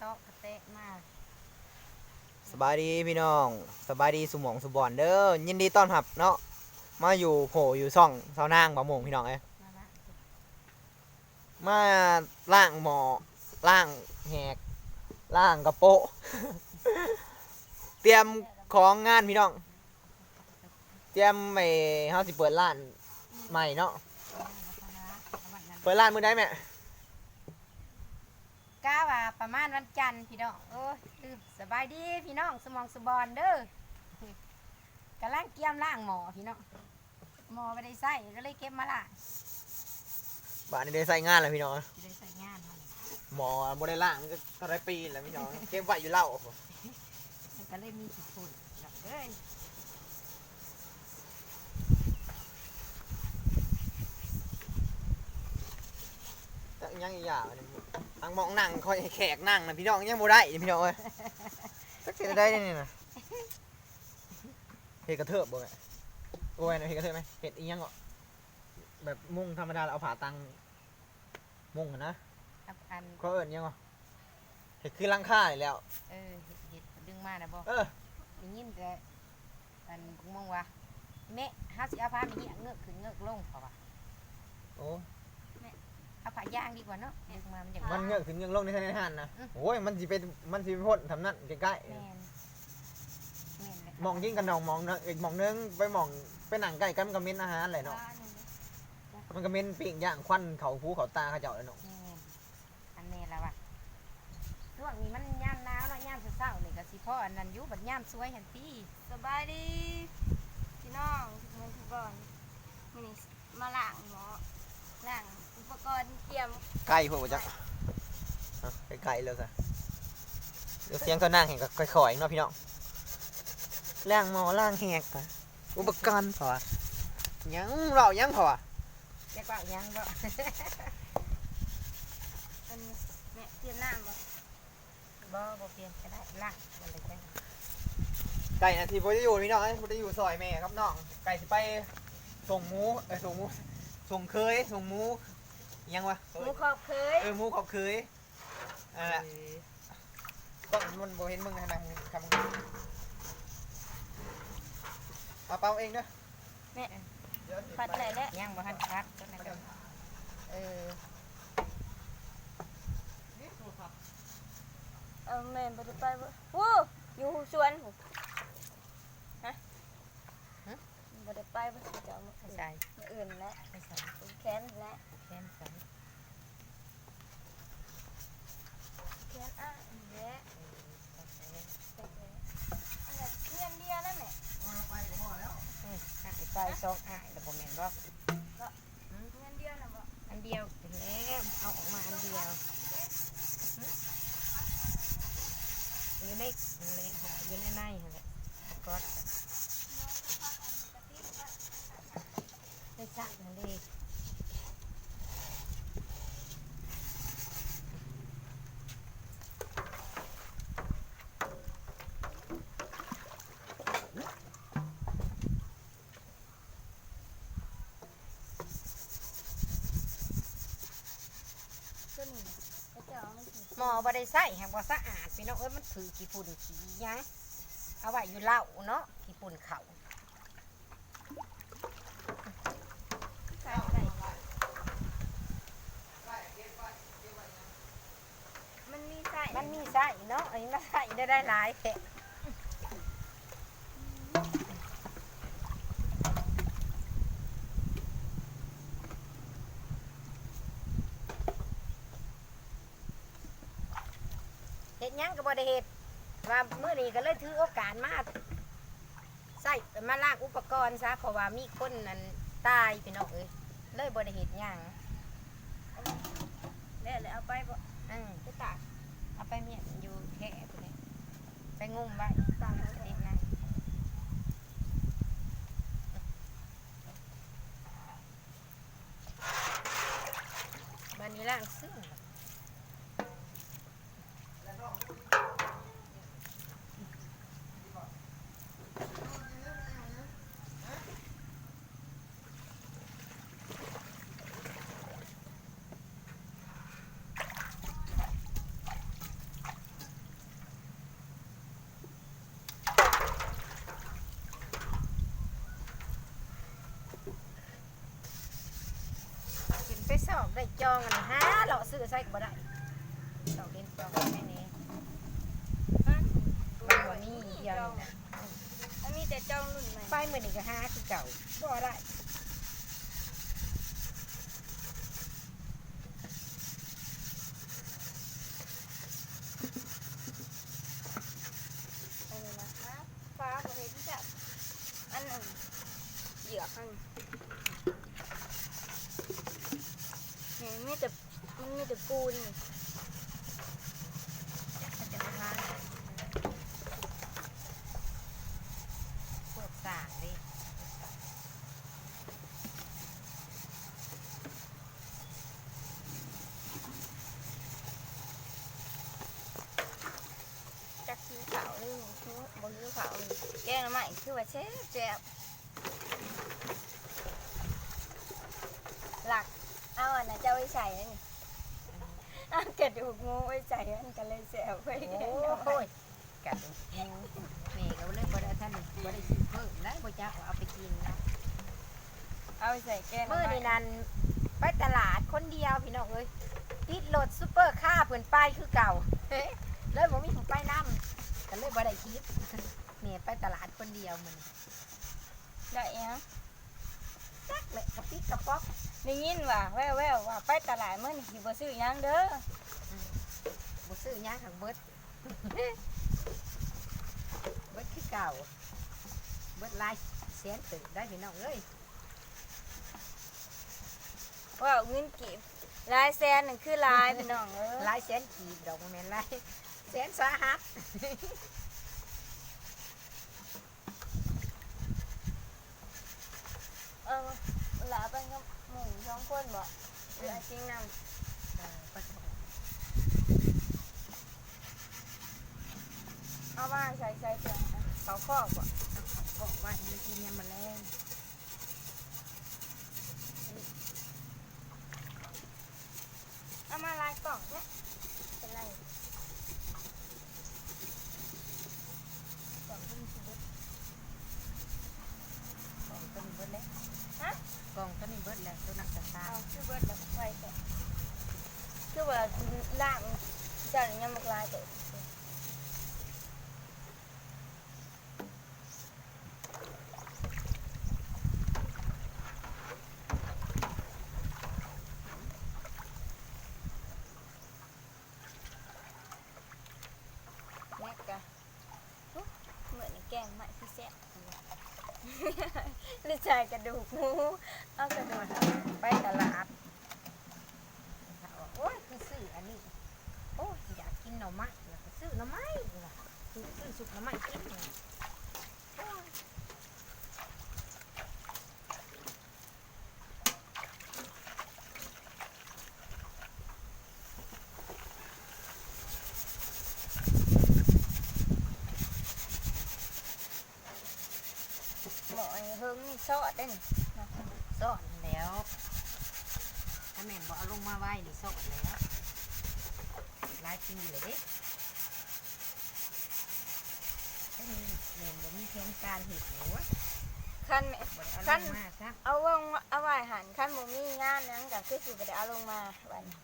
โต๊ะกระเตะมากสบายดีพี่น้องสบายดีสุหมองสุบอนเด้อยินดีต้อนรับเนาะมาอยู่โผอยู่ซ่องเสานางบะโมงพี่น้องเอ้ยมาละมาล่างหมอล่างแหกล่างกระโปะ เตรียมของงานพี่น้อง เตรียมไปเฮาสิเปิดร้านใหม่เนาะเปิดร้านมื้อใดแม่ ก้าว่าประมาณวันจันทร์พี่น้องโอ้ยลืมสบายดีพี่น้องสมองสบอนเด้อกำลังเกี่ยมล่างหมอพี่น้องหมอไม่ได้ใส่ก็เลยเก็บมาล่างบ้านนี้ได้ใส่งานแล้วพี่น้องสิได้ใส่งานเขานี่หมอบ่ได้ล่างมันก็เท่าไรปีแล้วพี่น้องเก็บไว้อยู่เล่ามันก็เลยมีขี้ฝุ่นพี่น้องเอ้ยแต่ยังอีกอย่างอันนี้ อังมองนั่งคอยให้แขกนั่งนะพี่น้องยังบ่ได้พี่น้องเอ้ยสักสิได้นี่นะเห็ดกระเทิบบ่แม่โอ้ยนะเห็ดกระเทิบไหมเห็ดอีหยังอะแบบมุ้งธรรมดาเราเอาผาตังมุ้งอะนะอับอันเขาเอิ้นอิหยังอะเห็ดคือลังคานี่แหล้ว เออเห็ดเห็ดดึงมานะบอกเออ ได้ยินแต่อันพวกมึงว่าแม่ห้าสิเอาผ้ามีเงือกขึ้นเงือกลงเพราะว่าโอ้ เอาผ้ายางดีกว่าเนาะดึงมามันอย่างมันเงือกขึ้นเงือกลงในทะเลหันนะอืมโอ้ยมันสิเป็นมันสิเป็นพ่นทำนั่นใกล้แม่นแม่นเลยๆมองยิ่งกันดองมองนะอีกมองนึงไปมองไปหนังใกล้กันมันก็เม้นอาหารแหละเนาะว่านี่นะมันก็เม้นปิ้งย่างควันเขาภูเขาตาเขาเจ้าเลยเนาะแม่นอันนี้ละว่ะช่วงนี้มันย่ามหนาวเนาะย่ามเช้าๆนี่ก็สิพ่ออันนั้นอยู่บัดย่ามสวยหันตีสบายดีพี่น้องทุกคนทุกคนมันนี้มาล้างหมอล้างอุป กรณ์เตรียมใกล้พวกจักใกล้ๆเลยสิเดี๋ยวเสียงเขานั่งเห็นก็ค่อยๆเนาะพี่น้องล่างหมอล่างแหกอะอุปกรณ์พอยังเรายังพอจะกว่ายังบ่อันนี้แม่เตรียมน้ำบ่บ่บ่เปลี่ยนก็ได้ละมันเลยจังไก่นาทีพอจะอยู่พี่น้องพอจะอยู่ซอยแม่ครับน้องไก่สิไปส่งหมูเออส่งหมูส่งเคยส่งหมู ยังวะหมูขอบเคยเออหมูขอบเคยนั่นแหละต้องมันบ่เห็นมึงนะมึงทำมึงเอาเปล่าเองเด้อแม่เดี๋ยวสิผัดไปไหนแล้วยังบ่ทันคัดจังนั้นก็เออเออแม่บ่ได้ไปบ่วู้อยู่สวนหูฮะ บ่ได้ไปบ่จะเอามาไม่คืนใส่มื้ออื่นและไม่ใส่แขนและแค่นใส่แขนอะและเออใส่อันนั้นเรียนเดียวนั่นแหละไปก็พอแล้วอืมอะไปสองอะแล้วบ่แม่นบ่เรียนเดียวน่ะบ่อันเดียวถึงแล้วเอาออกมาอันเดียวหึอยู่ในนั่นแหละห่ออยู่ในในนั่นแหละกอดกันได้ จักนั่นเองตัวนี้ก็จะเอามาถึงหมอบ่ได้ใส่หากบ่สะอาดพี่น้องเอ้ยมันถือขี้ฝุ่นขี้ยังเอาไว้อยู่เล้าเนาะขี้ฝุ่นเขา ใส่ใส่ มันมีใส่มันมีใส่เนาะอันนี้มันใส่ได้ได้หลายแท้เฮ็ดหยังก็บ่ได้เฮ็ดว่ามื้อนี้ก็เลยถือโอกาสมาใส่มาล้างอุปกรณ์ซะเพราะว่ามีคนนั้นตายพี่น้องเอ้ยเลยบ่ได้เฮ็ดหยังแล้วแล้วเอาไปบ่อืมไปตาก เอาไปเมียนอยู่แค่ไปเลยไปงุ่มไว้ ตาก เด็กนะบันนี้ล่างซึ่ง ได้จองอันหาเลาะซื้อใส่ก็บ่ได้ดอกเด่นจองแม่นี้ฮะมันบ่มีเดียวนี่นะมันมีแต่จองรุ่นใหม่ไปมื้อนี้ก็หาคือเก่าบ่ได้ อันนี้นะคะฟ้าประเภทที่จะอันหนึ่งเหยือกอันนี่มีแต่มันมีแต่ปูน มันจะมาหาพวกสร้างดิ จากสีขาวหรือบนสีขาวนี่แกงน้ำใหม่คือ ว่าเชฟแซ่บหลัก เอาอันน่ะเจ้าไว้ใส่อันนี่เอากระดูกงูไว้ใส่อันกันเลยแซ่บไว้แกงน้ำใหม่โอ้ยกัดดูแม่ก็เลยบ่ได้ท่านบ่ได้ซื้อเพิ่มแล้วบ่จักว่าเอาไปกินนะเอาไปใส่แกงมื้อน้ำใหม่นี้นั่นไปตลาดคนเดียวพี่น้องเอ้ยติดรถซุปเปอร์คาร์เพิ่นไปคือเก่าเฮ้เลยบ่มีผู้ไปนํก็เลยบ่ได้คิด แม่ไปตลาดคนเดียวมื้อนี้ได้ยังจักเลยกระปิกกระป๊อกได้ยินว่าแว่วๆว่าไปตลาดมื้อนี้สิบ่ซื้อหยังเด้อบ่ซื้อหยังหักเบิดเบิดคือเก่าเบิดหลายแสนตึกได้พี่น้องเอ้ยว่าเอาเงินกีบลายแซนนั่นคือลายพี่น้องเอ้หลายยแสนกีบดอกบ่แม่นหลายแสนสาหัส ออหลาไปกับหมู่สองคนบ่เหลือจริงนำเออไปก็บอกเอาใส่ใส่เสื้อเขาคอกบ่บอกว่ามันกินยามมาแรงเอามาลายกล่องเนี่ยเป็นไร กล่องต้นเบิดกล่องต้นเบิดแล้ว ฮะ กล่องต้นเบิดแล้วตัวนักจะตา เอา ม คือเบิดแล้วไฟแต่คือว่าล่างเจันยังบ่ลายเด้อแม่กะอุ๊ยเหมือน แกงไหมพี่แซ่บหรือใส่กระดูกหมูเอากระดูกไปตลาดเขาว่าโอ้ยคือซื้ออันนี้ โอ้ยอยากกินหน่อไม้อยากซื้อหน่อไม้ว่ะซื้อซื้อสุกหน่อไม้กินว่ะโอ้ย หมอไอ้เฮิ งนี่ซอดได้นี่สอนแล้วถ้าแม่นบอกเอาลงมาไว้นี่สอนแล้วหลายปีเลยเด้ถ้ามีแม่นบ่มีแผนการเห็ดหนูวะคันแม่บ่ได้เอาคัลนงมาซะเอาวงเอาไว้หันคันบ่มีงานหยังก็คือสิบ่ได้เอาลงมาบัดนี้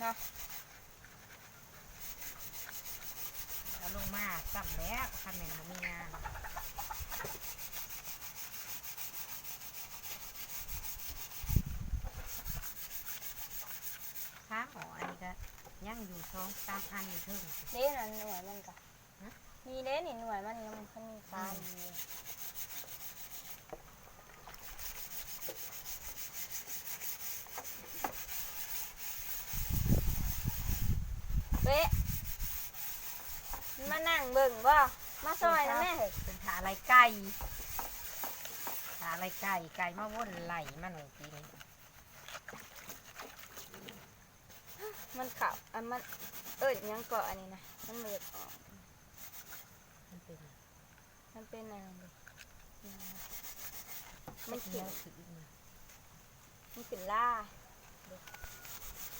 เนาะเอาลงมาซ้ำแล้วถ้าแม่นบ่มีงานค้าหมออันนี้ก็ยัง อยู่สองสามอันอยู่เทิงเด้นั่นหน่วยมันก็ฮะมีเด้นี่หน่วยมันยังมันมีตาอยู่เป๊ะมานั่งเบิ่งบ่มาซอยนะแม่เฮ้ยเป็นขาอะไรไก่ขาอะไรไก่ไก่มาว่นไหลมันหนูกิน มันขับอันมันเอิ้นหยังเกาะอันนี้นะมันเลือออกมันเป็นมันเป็นอะไรมันนกิขึ้นมันขึ้นล่า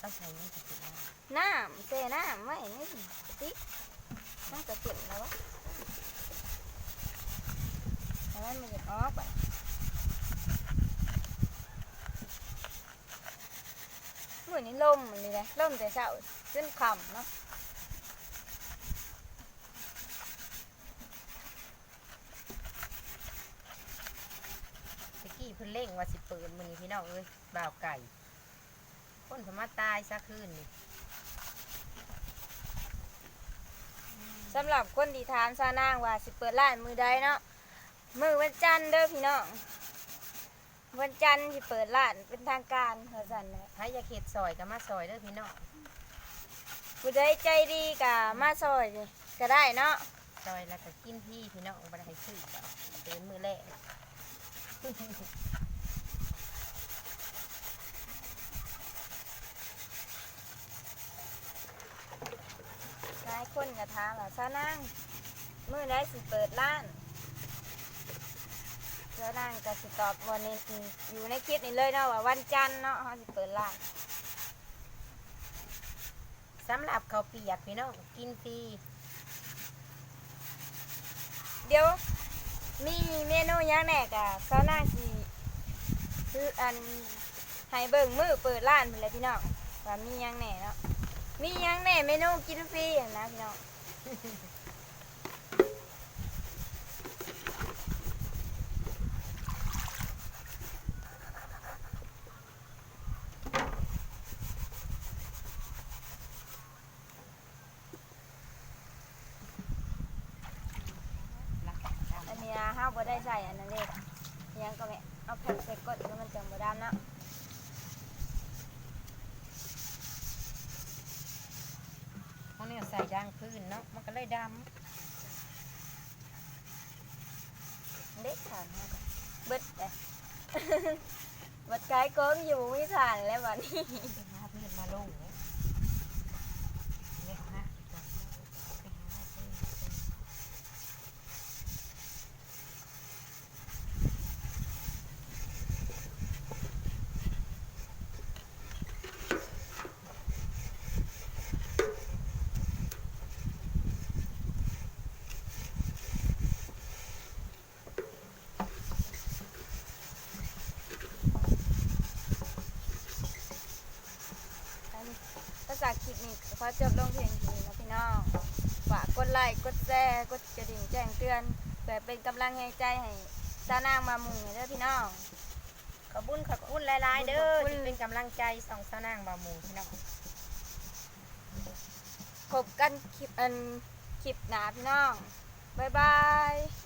ต้องใช้นี่ถือมาน้ำเซน้ำไว้นี่ติ๊กมันจะขึ้นแล้ววะแต่มันไม่ได้ออกไป ม่มือนี้ลมมันนี่เลยลมแต่เช้าจนค่ำเนาะตะกี้เพิ่นเล่งว่าสิเปิดมื้อนี้พี่น้องเอ้ยบ่าวไก่ คนสามารถตายซะคืนนี่สำหรับคนที่ถามซานางว่าสิเปิดร้านมือใดเนาะมือวันจันทร์เด้อพี่น้อง วันจันทร์สิเปิดร้านเป็นทางการเฮาซั่นแหละถ้าอยากเฮ็ดซอยก็มาซอยเด้อพี่น้องผู้ใดใจดีก็มาซอยดิก็ได้เนาะซอยแล้วก็กินพี่พี่น้องบ่ได้ให้ซื้อดอกเป็นมื้อแรกหลายคนก็ถามว่าซานางมือใดสิเปิดร้าน ซานางก็สิตอบวันนี้อยู่ในคลิปนี้เลยเนาะว่าวันจันทร์เนาะเฮาสิเปิดร้านสำหรับเขาเปียกพี่น้องกินฟรีเดี๋ยวมีเมนูยังแหน่กะซานางสิคืออันให้เบิ่งมือเปิดร้านพุ่นแหละพี่น้องว่ามียังแหนเนาะมียังแหนเมนูกินฟรีอะนะพี่น้อง รักษาตาม อันนี้ห้าวบ่ได้ใส่อันนั้นเด้หยังก็แม่เอาแผ่นใส่กดแล้ว มันจังบ่ดำเนเนี่ใส่ยางพื้นเนาะ มันก็เลยดำเด็กทานเฮาก็เบิดเลยบิดไกลโกงอยู่บ่มีทานแล้ววันนี้มาลงเนี่ยเล็กนะไปหาเพื่อน อันนี้ภาษาคลิปนี้ขอจบลงเพียงเท่านี้นะพี่น้องฝากกดไลค์กดแชร์กดกระดิ่งแจ้งเตือนเพื่อเป็นกำลังใจให้ซานางมามุงเด้อพี่น้อง ขอบคุญขอบคุณหลายๆเด้อขอบคุณ ที่เป็นกำลังใจส่องสาวนางบาหมูพี่น้อง พบกันคลิปอันคลิปหนาพี่น้อง บ๊ายบาย